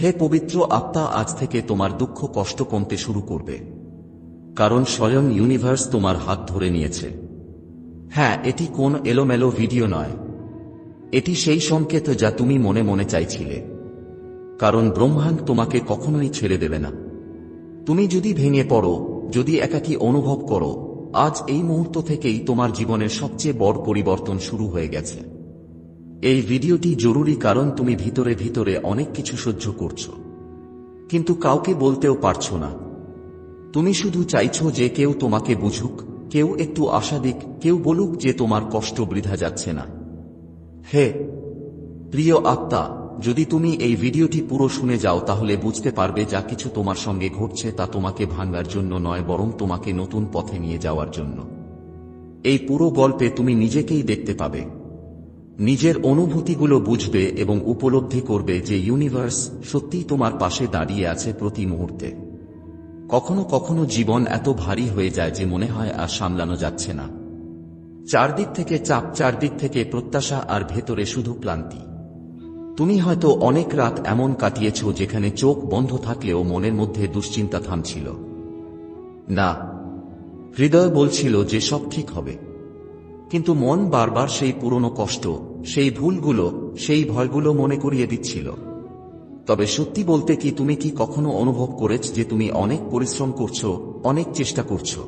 হে পবিত্র আত্মা, আজ থেকে তোমার দুঃখ কষ্ট কমতে শুরু করবে। কারণ স্বয়ং ইউনিভার্স তোমার হাত ধরে নিয়েছে। হ্যাঁ এটি কোন এলোমেলো ভিডিও নয়। এটি সেই সংকেত যা তুমি মনে মনে চাইছিলে। কারণ ব্রহ্মাণ্ড তোমাকে কখনোই ছেড়ে দেবে না। তুমি যদি ভেঙে পড়ো, যদি একাকী অনুভব করো, আজ এই মুহূর্ত থেকেই তোমার জীবনের সবচেয়ে বড় পরিবর্তন শুরু হয়ে গেছে। এই ভিডিওটি জরুরি কারণ তুমি ভিতরে ভিতরে অনেক কিছু সহ্য করছ। কিন্তু কাউকে বলতেও পারছ না। তুমি শুধু চাইছো যে কেউ তোমাকে বুঝুক, কেউ একটু আশা দিক, কেউ বলুক যে তোমার কষ্ট বৃথা যাচ্ছে না। হে, প্রিয় আত্মা, যদি তুমি এই ভিডিওটি পুরো শুনে যাও তাহলে বুঝতে পারবে যা কিছু তোমার সঙ্গে ঘটছে তা তোমাকে ভাঙার জন্য নয়, বরং তোমাকে নতুন পথে নিয়ে যাওয়ার জন্য। এই পুরো গল্পে তুমি নিজেকেই দেখতে পাবে। নিজের অনুভূতিগুলো বুঝবে এবং উপলব্ধি করবে যে ইউনিভার্স সত্যিই তোমার পাশে দাঁড়িয়ে আছে প্রতি মুহূর্তে। কখনো কখনো জীবন এত ভারী হয়ে যায় যে মনে হয় আর সামলানো যাচ্ছে না। চারদিক থেকে চাপ, চারদিক থেকে প্রত্যাশা আর ভেতরে শুধু ক্লান্তি। তুমি হয়তো অনেক রাত এমন কাটিয়েছ যেখানে চোখ বন্ধ থাকলেও মনের মধ্যে দুশ্চিন্তা থামছিল। না, হৃদয় বলছিল যে সব ঠিক হবে। কিন্তু মন বারবার সেই পুরনো কষ্ট সেই ভুলগুলো, সেই ভয়গুলো মনে করিয়ে দিচ্ছিল। তবে সত্যি বলতে কি তুমি কি কখনো অনুভব করেছ যে তুমি অনেক পরিশ্রম করছ, অনেক চেষ্টা করছ?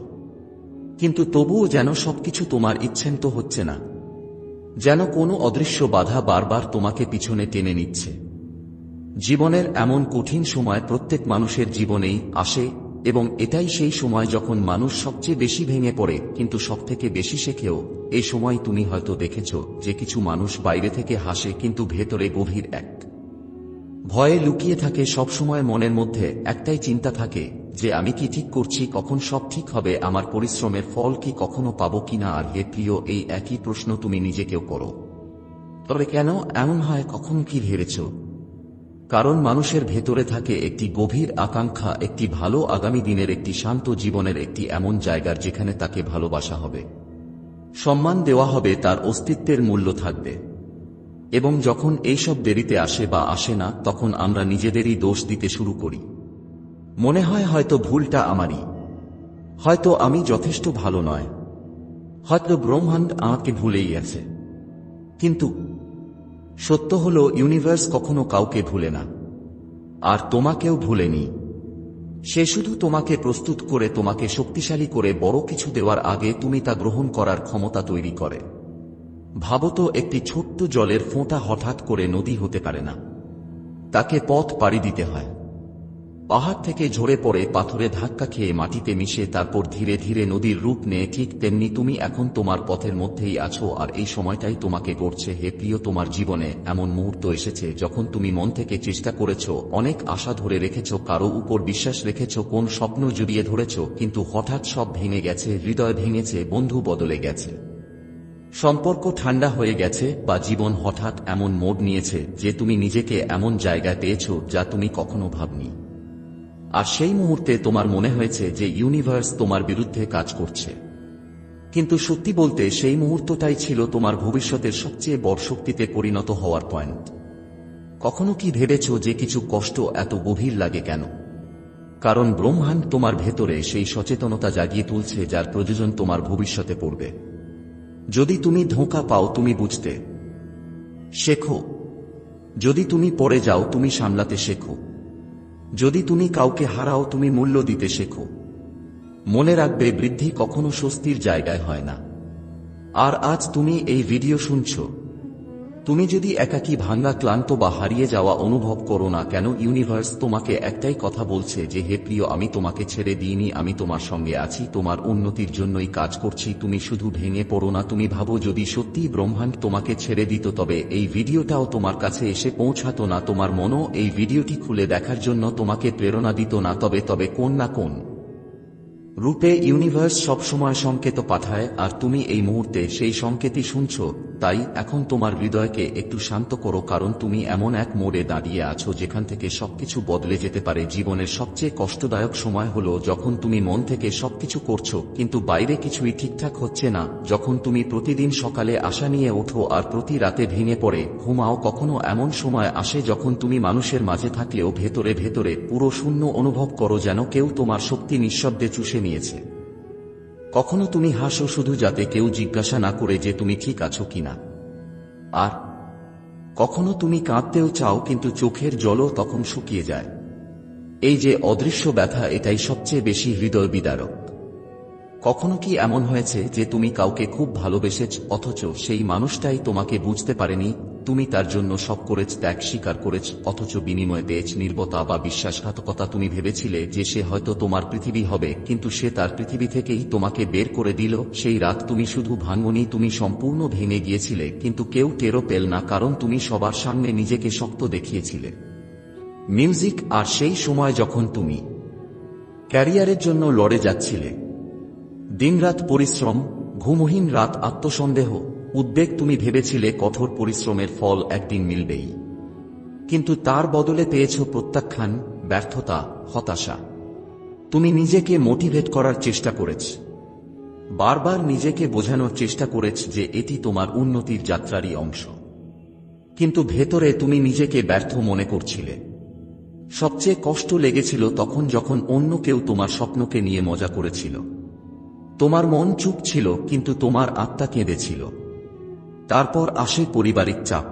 কিন্তু তবুও যেন সবকিছু তোমার ইচ্ছেন্ত হচ্ছে না। যেন কোনো অদৃশ্য বাধা বারবার তোমাকে পিছনে টেনে নিচ্ছে। জীবনের এমন কঠিন সময় প্রত্যেক মানুষের জীবনেই আসে এবং এটাই সেই সময় যখন মানুষ সবচেয়ে বেশি ভেঙে পড়ে, কিন্তু সবথেকে বেশি শেখেও এই সময় তুমি হয়তো দেখেছ যে কিছু মানুষ বাইরে থেকে হাসে, কিন্তু ভেতরে গভীর এক ভয়ে লুকিয়ে থাকে সবসময় মনের মধ্যে। একটাই চিন্তা থাকে যে আমি কি ঠিক করছি, কখন সব ঠিক হবে, আমার পরিশ্রমের ফল কি কখনো পাবো কিনা, আর হে প্রিয়, এই একই প্রশ্ন তুমি নিজেকেও করো। তবে কেন এমন হয়, কখন কি ভেবেছ? কারণ মানুষের ভেতরে থাকে একটি গভীর আকাঙ্ক্ষা, একটি ভালো আগামী দিনের, একটি শান্ত জীবনের, একটি এমন জায়গার যেখানে তাকে ভালোবাসা হবে। সম্মান দেওয়া হবে, তার অস্তিত্বের মূল্য থাকবে। এবং যখন এইসব দেরিতে আসে বা আসে না, তখন আমরা নিজেদেরই দোষ দিতে শুরু করি। মনে হয় হয়তো ভুলটা আমারই। হয়তো আমি যথেষ্ট ভালো নয়। হয়তো ব্রহ্মাণ্ড আমাকে ভুলেই আছে কিন্তু সত্য হল ইউনিভার্স কখনো কাউকে ভুলে না। আর তোমাকেও ভুলেনি। সে শুধু তোমাকে প্রস্তুত করে, তোমাকে শক্তিশালী করে বড় কিছু দেওয়ার আগে তুমি তা গ্রহণ করার ক্ষমতা তৈরি করে। ভাবত একটি ছোট্ট জলের ফোঁটা হঠাৎ করে নদী হতে পারে না। তাকে পথ পাড়ি দিতে হয়। পাহাড় থেকে ঝরে পড়ে পাথরে ধাক্কা খেয়ে মাটিতে মিশে তারপর ধীরে ধীরে নদীর রূপ নেয় ঠিক তেমনি তুমি এখন তোমার পথের মধ্যেই আছো আর এই সময়টাই তোমাকে গড়ছে হে প্রিয় তোমার জীবনে এমন মুহূর্ত এসেছে যখন তুমি মন থেকে চেষ্টা করেছ, অনেক আশা ধরে রেখেছ, কারও উপর বিশ্বাস রেখেছ, কোন স্বপ্ন জড়িয়ে ধরেছ, কিন্তু হঠাৎ সব ভেঙে গেছে, হৃদয় ভেঙেছে, বন্ধু বদলে গেছে। সম্পর্ক ঠান্ডা হয়ে গেছে বা জীবন হঠাৎ এমন মোড় নিয়েছে যে তুমি নিজেকে এমন জায়গায় পেয়েছ যা তুমি কখনো ভাবনি। আর সেই মুহূর্তে তোমার মনে হয়েছে যে ইউনিভার্স তোমার বিরুদ্ধে কাজ করছে। কিন্তু সত্যি বলতে সেই মুহূর্তটাই ছিল তোমার ভবিষ্যতের সবচেয়ে বড় শক্তিতে পরিণত হওয়ার পয়েন্ট কখনো কি ভেবেছ যে কিছু কষ্ট এত গভীর লাগে কেন? কারণ ব্রহ্মাণ্ড তোমার ভেতরে সেই সচেতনতা জাগিয়ে তুলছে যার প্রয়োজন তোমার ভবিষ্যতে পড়বে। যদি তুমি ধোঁকা পাও তুমি বুঝতে শেখো। যদি তুমি পড়ে যাও তুমি সামলাতে শেখো। যদি তুমি কাউকে হারাও, তুমি মূল্য দিতে শেখো। মনে রাখবে, বৃদ্ধি কখনো স্বস্তির জায়গায় হয় না। আর আজ তুমি এই ভিডিও শুনছ। তুমি যদি একাকী ভাঙ্গা ক্লান্ত বা হারিয়ে যাওয়া অনুভব করো না কেন, ইউনিভার্স তোমাকে একটাই কথা বলছে যে, হে প্রিয়, আমি তোমাকে ছেড়ে দিইনি, আমি তোমার সঙ্গে আছি, তোমার উন্নতির জন্যই কাজ করছি, তুমি শুধু ভেঙে পড়ো না, তুমি ভাবো যদি সত্যিই ব্রহ্মাণ্ড তোমাকে ছেড়ে দিত, তবে এই ভিডিওটাও তোমার কাছে এসে পৌঁছাতো না, তোমার মনও এই ভিডিওটি খুলে দেখার জন্য তোমাকে প্রেরণা দিত না, তবে তবে কোন না কোন রূপে ইউনিভার্স সবসময় সংকেত পাঠায়, আর তুমি এই মুহূর্তে সেই সংকেতই শুনছ, তাই এখন তোমার হৃদয়কে একটু শান্ত করো, কারণ তুমি এমন এক মোড়ে দাঁড়িয়ে আছো যেখান থেকে সবকিছু বদলে যেতে পারে। জীবনের সবচেয়ে কষ্টদায়ক সময় হলো যখন তুমি মন থেকে সবকিছু করছ, কিন্তু বাইরে কিছুই ঠিকঠাক হচ্ছে না। যখন তুমি প্রতিদিন সকালে আশা নিয়ে ওঠো আর প্রতি রাতে ভেঙে পড়ে, ঘুমাও কখনো এমন সময় আসে যখন তুমি মানুষের মাঝে থাকলেও ভেতরে ভেতরে পুরো শূন্য অনুভব করো যেন কেউ তোমার শক্তি নিঃশব্দে চুষে নিয়েছে। কখনো তুমি হাসো শুধু যাতে কেউ জিজ্ঞাসা না করে যে তুমি ঠিক আছো কিনা। আর কখনো তুমি কাঁদতেও চাও কিন্তু চোখের জলও তখন শুকিয়ে যায়। এই যে অদৃশ্য ব্যথা, এটাই সবচেয়ে বেশি হৃদয় বিদারক। কখনো কি এমন হয়েছে যে তুমি কাউকে খুব ভালোবেসেছ, অথচ সেই মানুষটাই তোমাকে বুঝতে পারেনি তুমি তার জন্য সব করেছ ত্যাগ স্বীকার করেছ, অথচ বিনিময়ে পেয়েছ নির্বতা বা বিশ্বাসঘাতকতা। তুমি ভেবেছিলে যে সে হয়তো তোমার পৃথিবী হবে, কিন্তু সে তার পৃথিবী থেকেই তোমাকে বের করে দিল। সেই রাত তুমি শুধু ভাঙনি, তুমি সম্পূর্ণ ভেঙে গিয়েছিলে, কিন্তু কেউ টেরো পেল না, কারণ তুমি সবার সামনে নিজেকে শক্ত দেখিয়েছিলে। মিউজিক আর সেই সময় যখন তুমি ক্যারিয়ারের জন্য লড়ে যাচ্ছিলে, দিনরাত পরিশ্রম, ঘুমহীন রাত আত্মসন্দেহ উদ্বেগ তুমি ভেবেছিলে কঠোর পরিশ্রমের ফল একদিন মিলবেই। কিন্তু তার বদলে পেয়েছ প্রত্যাখ্যান, ব্যর্থতা, হতাশা। তুমি নিজেকে মোটিভেট করার চেষ্টা করেছ। বারবার নিজেকে বোঝানোর চেষ্টা করেছ যে এটি তোমার উন্নতির যাত্রারই অংশ। কিন্তু ভেতরে তুমি নিজেকে ব্যর্থ মনে করছিলে। সবচেয়ে কষ্ট লেগেছিল তখন যখন অন্য কেউ তোমার স্বপ্নকে নিয়ে মজা করেছিল। তোমার মন চুপ ছিল, কিন্তু তোমার আত্মা কেঁদেছিল। তারপর আসে পারিবারিক চাপ।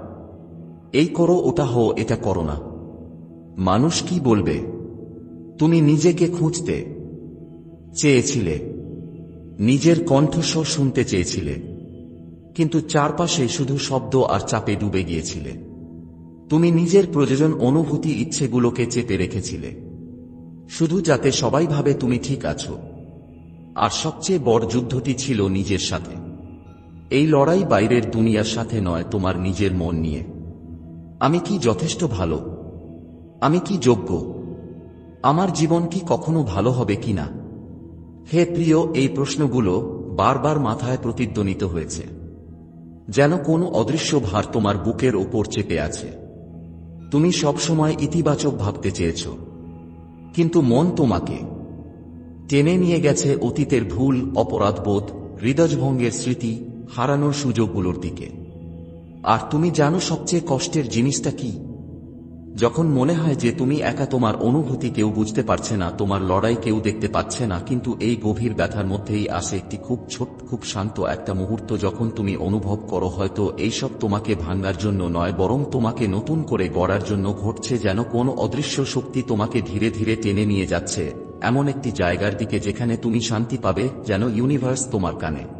এই করো, ওটা হো, এটা করো না। মানুষ কি বলবে? তুমি নিজেকে খুঁজতে চেয়েছিলে। নিজের কণ্ঠস্বর শুনতে চেয়েছিলে। কিন্তু চারপাশে শুধু শব্দ আর চাপে ডুবে গিয়েছিলে। তুমি নিজের প্রয়োজন অনুভূতি ইচ্ছেগুলোকে চেপে রেখেছিলে। শুধু যাতে সবাই ভাবে তুমি ঠিক আছো। আর সবচেয়ে বড় যুদ্ধটি ছিল নিজের সাথে। এই লড়াই বাইরের দুনিয়ার সাথে নয় তোমার নিজের মন নিয়ে। আমি কি যথেষ্ট ভালো? আমি কি যোগ্য? আমার জীবন কি কখনো ভালো হবে কিনা হে প্রিয়, এই প্রশ্নগুলো বারবার মাথায় প্রতিধ্বনিত হয়েছে, যেন কোনো অদৃশ্য ভার তোমার বুকের ওপর চেপে আছে। তুমি সবসময় ইতিবাচক ভাবতে চেয়েছ, কিন্তু মন তোমাকে টেনে নিয়ে গেছে অতীতের ভুল, অপরাধবোধ, হৃদয়ভঙ্গের স্মৃতি হারানোর সুযোগগুলোর দিকে। আর তুমি জানো সবচেয়ে কষ্টের জিনিসটা কি? যখন মনে হয় যে তুমি একা তোমার অনুভূতি কেউ বুঝতে পারছে না, তোমার লড়াই কেউ দেখতে পাচ্ছে না, কিন্তু এই গভীর ব্যথার মধ্যেই আসে একটি খুব ছোট, খুব শান্ত একটা মুহূর্ত যখন তুমি অনুভব করো হয়তো এইসব তোমাকে ভাঙ্গার জন্য নয়, বরং তোমাকে নতুন করে গড়ার জন্য ঘটছে যেন কোন অদৃশ্য শক্তি তোমাকে ধীরে ধীরে টেনে নিয়ে যাচ্ছে। এমন একটি জায়গার দিকে যেখানে তুমি শান্তি পাবে, যেন ইউনিভার্স তোমার কানে।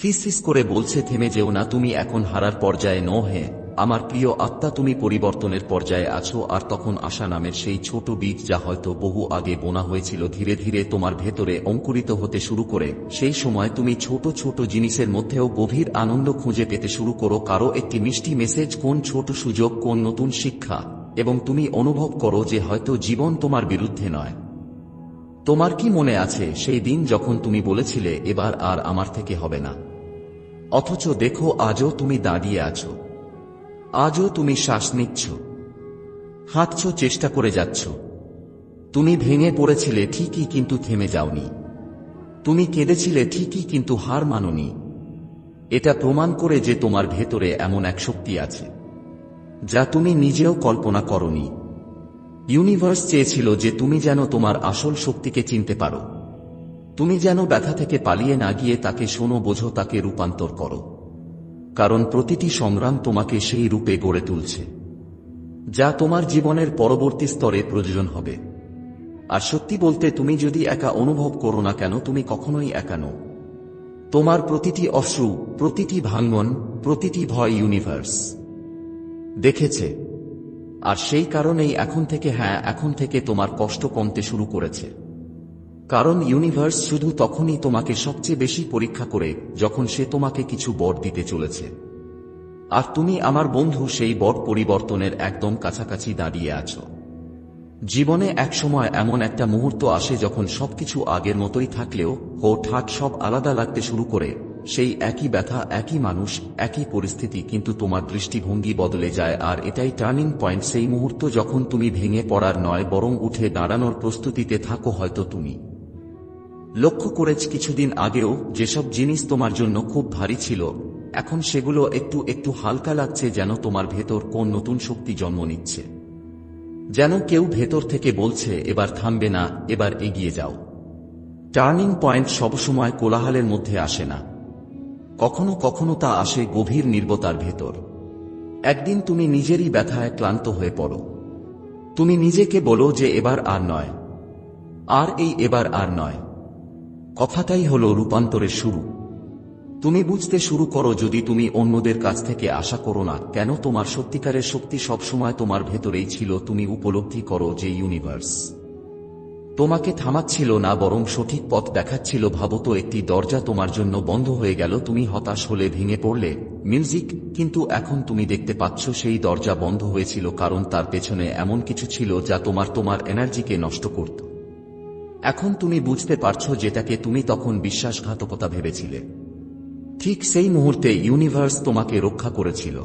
ফিস করে বলছে, থেমে যেও না, তুমি এখন হারার পর্যায়ে ন হে আমার প্রিয় আত্মা, তুমি পরিবর্তনের পর্যায়ে আছো, আর তখন আশা নামের সেই ছোট বীজ যা হয়তো বহু আগে বোনা হয়েছিল, ধীরে ধীরে তোমার ভেতরে অঙ্কুরিত হতে শুরু করে। সেই সময় তুমি ছোট ছোট জিনিসের মধ্যেও গভীর আনন্দ খুঁজে পেতে শুরু করো। কারও একটি মিষ্টি মেসেজ, কোন ছোট সুযোগ, কোন নতুন শিক্ষা। এবং তুমি অনুভব করো যে হয়তো জীবন তোমার বিরুদ্ধে নয়। তোমার কি মনে আছে, সেই দিন যখন তুমি বলেছিলে, এবার আর আমার থেকে হবে না অথচ দেখো আজও তুমি দাঁড়িয়ে আছো। আজও তুমি শ্বাস নিচ্ছ। হাঁটছ, চেষ্টা করে যাচ্ছ। তুমি ভেঙে পড়েছিলে ঠিকই কিন্তু থেমে যাওনি। তুমি কেঁদেছিলে ঠিকই কিন্তু হার মাননি। এটা প্রমাণ করে যে তোমার ভেতরে এমন এক শক্তি আছে, যা তুমি নিজেও কল্পনা করনি। ইউনিভার্স চেয়েছিল যে তুমি যেন তোমার আসল শক্তিকে চিনতে পারো। তুমি যেন ব্যথা থেকে পালিয়ে না গিয়ে তাকে শোনো, বোঝো, তাকে রূপান্তর করো। কারণ প্রতিটি সংগ্রাম তোমাকে সেই রূপে গড়ে তুলছে, যা তোমার জীবনের পরবর্তী স্তরে প্রয়োজন হবে। আর সত্যি বলতে, তুমি যদি একা অনুভব করো না কেন, তুমি কখনোই একা নও। তোমার প্রতিটি অশ্রু, প্রতিটি ভাঙ্গন, প্রতিটি ভয় ইউনিভার্স দেখেছে। আর সেই কারণেই এখন থেকে হ্যাঁ এখন থেকে তোমার কষ্ট কমতে শুরু করেছে। কারণ ইউনিভার্স শুধু তখনই তোমাকে সবচেয়ে বেশি পরীক্ষা করে যখন সে তোমাকে কিছু বর দিতে চলেছে। আর তুমি আমার বন্ধু সেই বট পরিবর্তনের একদম কাছাকাছি দাঁড়িয়ে আছো। জীবনে এক সময় এমন একটা মুহূর্ত আসে যখন সবকিছু আগের মতোই থাকলেও হো ঠাট সব আলাদা লাগতে শুরু করে, সেই একই ব্যথা, একই মানুষ, একই পরিস্থিতি, কিন্তু তোমার দৃষ্টিভঙ্গি বদলে যায় আর এটাই টার্নিং পয়েন্ট সেই মুহূর্ত যখন তুমি ভেঙে পড়ার নয় বরং উঠে দাঁড়ানোর প্রস্তুতিতে থাকো হয়তো তুমি। লক্ষ্য করেছ কিছুদিন আগেও যেসব জিনিস তোমার জন্য খুব ভারী ছিল, এখন সেগুলো একটু একটু হালকা লাগছে যেন তোমার ভেতর কোন নতুন শক্তি জন্ম নিচ্ছে। যেন কেউ ভেতর থেকে বলছে, এবার থামবে না, এবার এগিয়ে যাও। টার্নিং পয়েন্ট সবসময় কোলাহলের মধ্যে আসে না। কখনো কখনো তা আসে গভীর নির্বতার ভেতর। একদিন তুমি নিজেরই ব্যথায় ক্লান্ত হয়ে পড়ো। তুমি নিজেকে বলো যে, এবার আর নয়। আর এই এবার আর নয় কথাটাই হলো রূপান্তরের শুরু। তুমি বুঝতে শুরু করো যদি তুমি অন্যদের কাছ থেকে আশা করো না, কেন তোমার সত্যিকারের শক্তি সবসময় তোমার ভেতরেই ছিল, তুমি উপলব্ধি করো যে ইউনিভার্স তোমাকে থামাচ্ছিল না, বরং সঠিক পথ দেখাচ্ছিল, ভাবত একটি দরজা তোমার জন্য বন্ধ হয়ে গেল, তুমি হতাশ হলে ভেঙে পড়লে। মিউজিক, কিন্তু এখন তুমি দেখতে পাচ্ছ সেই দরজা বন্ধ হয়েছিল, কারণ তার পেছনে এমন কিছু ছিল যা তোমার তোমার এনার্জিকে নষ্ট করত। এখন তুমি বুঝতে পারছ যেটাকে তুমি তখন বিশ্বাসঘাতকতা ভেবেছিলে। ঠিক সেই মুহূর্তে ইউনিভার্স তোমাকে রক্ষা করেছিল।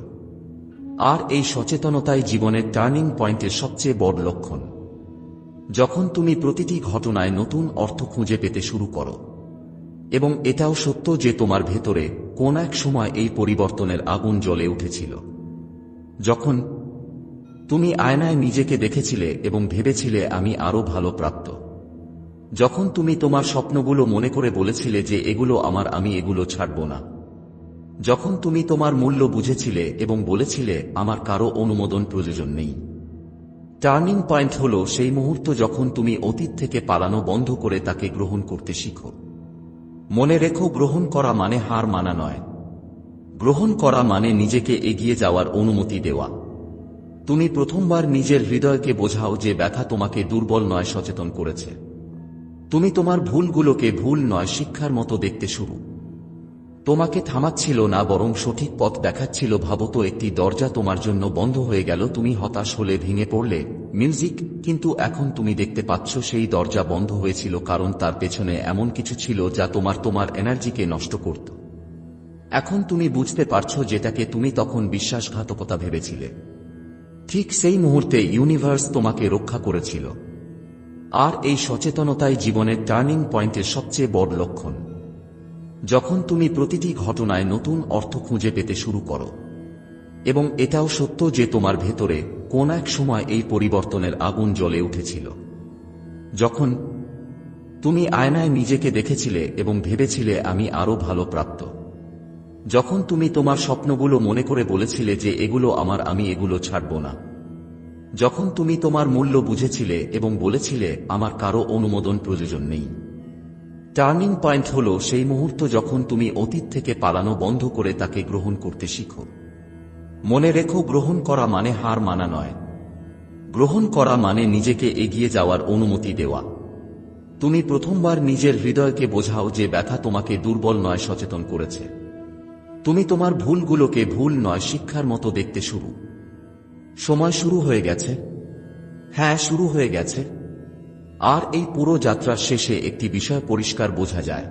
আর এই সচেতনতাই জীবনের টার্নিং পয়েন্টের সবচেয়ে বড় লক্ষণ। যখন তুমি প্রতিটি ঘটনায় নতুন অর্থ খুঁজে পেতে শুরু করো, এবং এটাও সত্য যে তোমার ভেতরে কোন এক সময় এই পরিবর্তনের আগুন জ্বলে উঠেছিল। যখন তুমি আয়নায় নিজেকে দেখেছিলে এবং ভেবেছিলে আমি আরও ভালো প্রাপ্ত। যখন তুমি তোমার স্বপ্নগুলো মনে করে বলেছিলে যে এগুলো আমার, আমি এগুলো ছাড়ব না। যখন তুমি তোমার মূল্য বুঝেছিলে এবং বলেছিলে, আমার কারও অনুমোদন প্রয়োজন নেই। টার্নিং পয়েন্ট হল সেই মুহূর্ত যখন তুমি অতীত থেকে পালানো বন্ধ করে তাকে গ্রহণ করতে শিখো। মনে রেখো, গ্রহণ করা মানে হার মানা নয়। গ্রহণ করা মানে নিজেকে এগিয়ে যাওয়ার অনুমতি দেওয়া। তুমি প্রথমবার নিজের হৃদয়কে বোঝাও যে ব্যথা তোমাকে দুর্বল নয় সচেতন করেছে। তুমি তোমার ভুলগুলোকে ভুল নয়, শিক্ষার মতো দেখতে শুরু। তোমাকে থামাচ্ছিল না, বরং সঠিক পথ দেখাচ্ছিল। ভাবত, একটি দরজা তোমার জন্য বন্ধ হয়ে গেল। তুমি হতাশ হলে ভেঙে পড়লে। মিউজিক, কিন্তু এখন তুমি দেখতে পাচ্ছ, সেই দরজা বন্ধ হয়েছিল, কারণ তার পেছনে এমন কিছু ছিল যা তোমার তোমার এনার্জিকে নষ্ট করত। এখন তুমি বুঝতে পারছ যেটাকে তুমি তখন বিশ্বাসঘাতকতা ভেবেছিলে। ঠিক সেই মুহূর্তে ইউনিভার্স তোমাকে রক্ষা করেছিল। আর এই সচেতনতাই জীবনের টার্নিং পয়েন্টের সবচেয়ে বড় লক্ষণ। যখন তুমি প্রতিটি ঘটনায় নতুন অর্থ খুঁজে পেতে শুরু করো, এবং এটাও সত্য যে তোমার ভেতরে কোন এক সময় এই পরিবর্তনের আগুন জ্বলে উঠেছিল। যখন তুমি আয়নায় নিজেকে দেখেছিলে এবং ভেবেছিলে, আমি আরও ভালো প্রাপ্ত। যখন তুমি তোমার স্বপ্নগুলো মনে করে বলেছিলে যে, এগুলো আমার, আমি এগুলো ছাড়ব না। যখন তুমি তোমার মূল্য বুঝেছিলে এবং বলেছিলে, আমার কারও অনুমোদন প্রয়োজন নেই। টার্নিং পয়েন্ট হল সেই মুহূর্ত যখন তুমি অতীত থেকে পালানো বন্ধ করে তাকে গ্রহণ করতে শিখো। মনে রেখো, গ্রহণ করা মানে হার মানা নয়। গ্রহণ করা মানে নিজেকে এগিয়ে যাওয়ার অনুমতি দেওয়া। তুমি প্রথমবার নিজের হৃদয়কে বোঝাও যে ব্যথা তোমাকে দুর্বল নয় সচেতন করেছে। তুমি তোমার ভুলগুলোকে ভুল নয় শিক্ষার মতো দেখতে শুরু। সময় শুরু হয়ে গেছে। হ্যাঁ শুরু হয়ে গেছে। আর এই পুরো যাত্রার শেষে একটি বিষয় পরিষ্কার বোঝা যায়।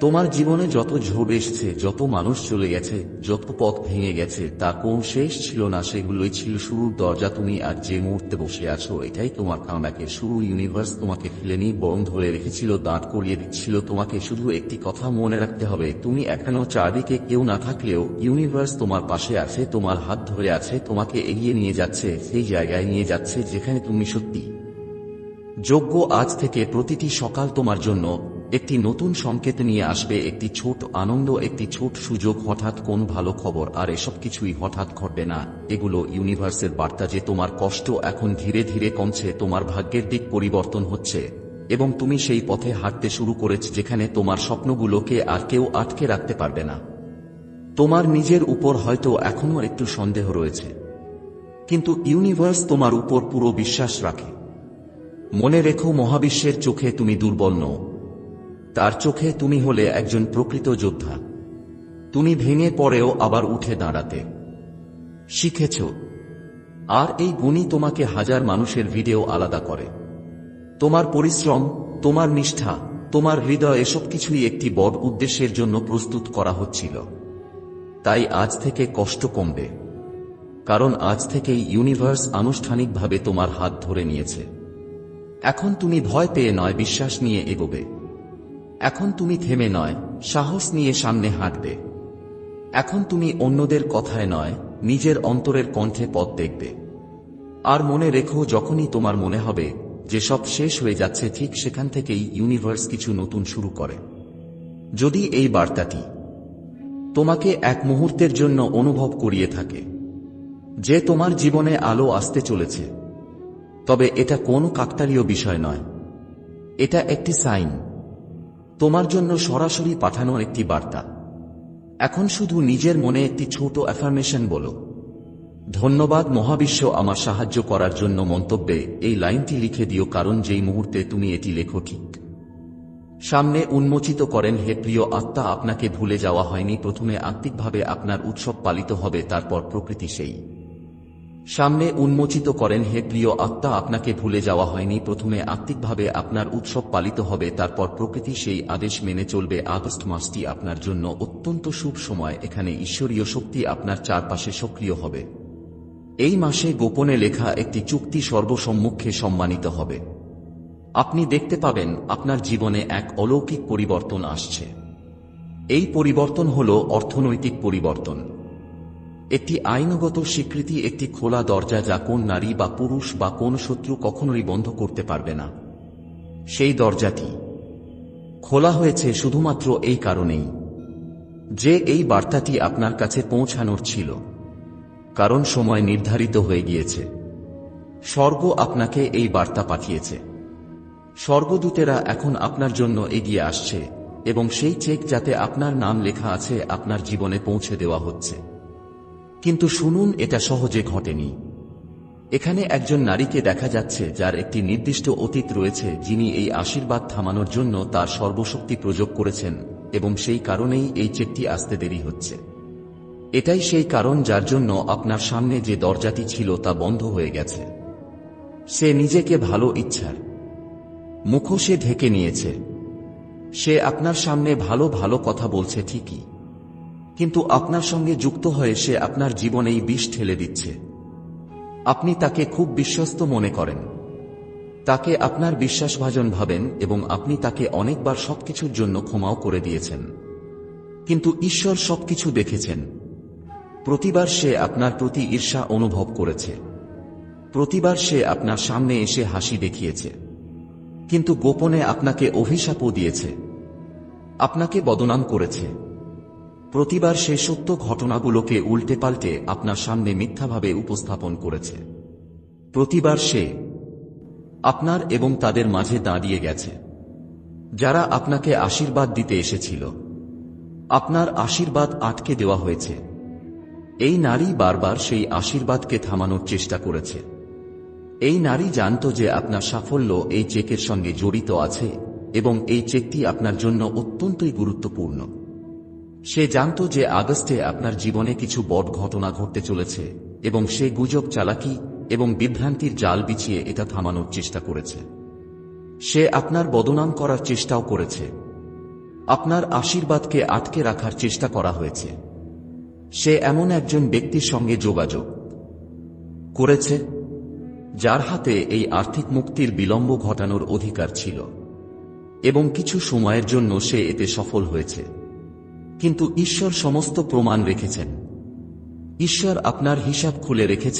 তোমার জীবনে যত ঝোড় এসেছে, যত মানুষ চলে গেছে, যত পথ ভেঙে গেছে, তা কোন শেষ ছিল না, সেগুলোই ছিল শুরুর দরজা তুমি আর যে মুহূর্তে বসে আছো, এটাই তোমার কামব্যাকের শুরু। ইউনিভার্স তোমাকে ফেলে নিয়ে বরং ধরে রেখেছিল, দাঁড় করিয়ে দিচ্ছিল, তোমাকে শুধু একটি কথা মনে রাখতে হবে, তুমি এখনও চারদিকে কেউ না থাকলেও ইউনিভার্স তোমার পাশে আছে, তোমার হাত ধরে আছে, তোমাকে এগিয়ে নিয়ে যাচ্ছে, সেই জায়গায় নিয়ে যাচ্ছে যেখানে তুমি সত্যি। যোগ্য আজ থেকে প্রতিটি সকাল তোমার জন্য একটি নতুন সংকেত নিয়ে আসবে, একটি ছোট আনন্দ, একটি ছোট সুযোগ, হঠাৎ কোন ভালো খবর, আর এসব কিছুই হঠাৎ ঘটবে না। এগুলো ইউনিভার্সের বার্তা যে তোমার কষ্ট এখন ধীরে ধীরে কমছে, তোমার ভাগ্যের দিক পরিবর্তন হচ্ছে। এবং তুমি সেই পথে হাঁটতে শুরু করেছ যেখানে তোমার স্বপ্নগুলোকে আর কেউ আটকে রাখতে পারবে না। তোমার নিজের উপর হয়তো এখনও একটু সন্দেহ রয়েছে। কিন্তু ইউনিভার্স তোমার উপর পুরো বিশ্বাস রাখে। মনে রেখো, মহাবিশ্বের চোখে তুমি দুর্বল নও। তার চোখে তুমি হলে একজন প্রকৃত যোদ্ধা। তুমি ভেঙে পড়েও আবার উঠে দাঁড়াতে। শিখেছ। আর এই গুণই তোমাকে হাজার মানুষের ভিডিও আলাদা করে। তোমার পরিশ্রম, তোমার নিষ্ঠা, তোমার হৃদয় এসব কিছুই একটি বড় উদ্দেশ্যের জন্য প্রস্তুত করা হচ্ছিল। তাই আজ থেকে কষ্ট কমবে। কারণ আজ থেকেই ইউনিভার্স আনুষ্ঠানিকভাবে তোমার হাত ধরে নিয়েছে। এখন তুমি ভয় পেয়ে নয়, বিশ্বাস নিয়ে এগোবে। এখন তুমি থেমে নয়, সাহস নিয়ে সামনে হাঁটবে। এখন তুমি অন্যদের কথায় নয়, নিজের অন্তরের কণ্ঠে পথ দেখবে। আর মনে রেখো, যখনই তোমার মনে হবে যে সব শেষ হয়ে যাচ্ছে, ঠিক সেখান থেকেই ইউনিভার্স কিছু নতুন শুরু করে। যদি এই বার্তাটি তোমাকে এক মুহূর্তের জন্য অনুভব করিয়ে থাকে, যে তোমার জীবনে আলো আসতে চলেছে, তবে এটা কোনো কাকতালীয় বিষয় নয়। এটা একটি সাইন। তোমার জন্য সরাসরি পাঠানো একটি বার্তা। এখন শুধু নিজের মনে একটি ছোট অ্যাফার্মেশন বলো। ধন্যবাদ মহাবিশ্ব আমার সাহায্য করার জন্য মন্তব্যে এই লাইনটি লিখে দিও কারণ যেই মুহূর্তে তুমি এটি লেখো ঠিক। সামনে উন্মোচিত করেন, হে প্রিয় আত্মা, আপনাকে ভুলে যাওয়া হয়নি। প্রথমে আত্মিকভাবে আপনার উৎসব পালিত হবে, তারপর প্রকৃতি সেই। সামনে উন্মোচিত করেন, হে প্রিয় আত্মা, আপনাকে ভুলে যাওয়া হয়নি। প্রথমে আত্মিকভাবে আপনার উৎসব পালিত হবে, তারপর প্রকৃতি সেই আদেশ মেনে চলবে। আগস্ট মাসটি আপনার জন্য অত্যন্ত শুভ সময়। এখানে ঈশ্বরীয় শক্তি আপনার চারপাশে সক্রিয় হবে। এই মাসে গোপনে লেখা একটি চুক্তি সর্বসম্মুখে সম্মানিত হবে। আপনি দেখতে পাবেন, আপনার জীবনে এক অলৌকিক পরিবর্তন আসছে। এই পরিবর্তন হল অর্থনৈতিক পরিবর্তন। একটি আইনগত স্বীকৃতি, একটি খোলা দরজা যা কোন নারী বা পুরুষ বা কোন শত্রু কখনোই বন্ধ করতে পারবে না। সেই দরজাটি খোলা হয়েছে শুধুমাত্র এই কারণেই। যে এই বার্তাটি আপনার কাছে পৌঁছানোর ছিল, কারণ সময় নির্ধারিত হয়ে গিয়েছে। স্বর্গ আপনাকে এই বার্তা পাঠিয়েছে। স্বর্গদূতেরা এখন আপনার জন্য এগিয়ে আসছে এবং সেই চেক যাতে আপনার নাম লেখা আছে আপনার জীবনে পৌঁছে দেওয়া হচ্ছে। কিন্তু শুনুন, এটা সহজে ঘটেনি। এখানে একজন নারীকে দেখা যাচ্ছে যার একটি নির্দিষ্ট অতীত রয়েছে, যিনি এই আশীর্বাদ থামানোর জন্য তার সর্বশক্তি প্রয়োগ করেছেন, এবং সেই কারণেই এই চেকটি আসতে দেরি হচ্ছে। এটাই সেই কারণ যার জন্য আপনার সামনে যে দরজাটি ছিল তা বন্ধ হয়ে গেছে। সে নিজেকে ভালো ইচ্ছার। মুখোশে ঢেকে নিয়েছে। সে আপনার সামনে ভালো ভালো কথা বলছে ঠিকই। কিন্তু আপনার সঙ্গে যুক্ত হয়ে সে আপনার জীবনেই বিষ ঠেলে দিচ্ছে। আপনি তাকে খুব বিশ্বস্ত মনে করেন। তাকে আপনার বিশ্বাসভাজন ভাবেন এবং আপনি তাকে অনেকবার সবকিছুর জন্য ক্ষমাও করে দিয়েছেন। কিন্তু ঈশ্বর সবকিছু দেখেছেন। প্রতিবার সে আপনার প্রতি ঈর্ষা অনুভব করেছে। প্রতিবার সে আপনার সামনে এসে হাসি দেখিয়েছে। কিন্তু গোপনে আপনাকে অভিশাপও দিয়েছে। আপনাকে বদনাম করেছে। প্রতিবার সে সত্য ঘটনাগুলোকে উল্টে পাল্টে আপনার সামনে মিথ্যাভাবে উপস্থাপন করেছে। প্রতিবার সে আপনার এবং তাদের মাঝে দাঁড়িয়ে গেছে। যারা আপনাকে আশীর্বাদ দিতে এসেছিল। আপনার আশীর্বাদ আটকে দেওয়া হয়েছে। এই নারী বারবার সেই আশীর্বাদকে থামানোর চেষ্টা করেছে। এই নারী জানত যে আপনার সাফল্য এই চেকের সঙ্গে জড়িত আছে এবং এই চেকটি আপনার জন্য অত্যন্তই গুরুত্বপূর্ণ। সে জানত যে আগস্টে আপনার জীবনে কিছু বড় ঘটনা ঘটতে চলেছে এবং সে গুজব চালাকি এবং বিভ্রান্তির জাল বিছিয়ে এটা থামানোর চেষ্টা করেছে। সে আপনার বদনাম করার চেষ্টাও করেছে। আপনার আশীর্বাদকে আটকে রাখার চেষ্টা করা হয়েছে। সে এমন একজন ব্যক্তির সঙ্গে যোগাযোগ করেছে যার হাতে এই আর্থিক মুক্তির বিলম্ব ঘটানোর অধিকার ছিল এবং কিছু সময়ের জন্য সে এতে সফল হয়েছে। কিন্তু ঈশ্বর সমস্ত প্রমাণ রেখেছেন। ঈশ্বর আপনার হিসাব খুলে রেখেছেন।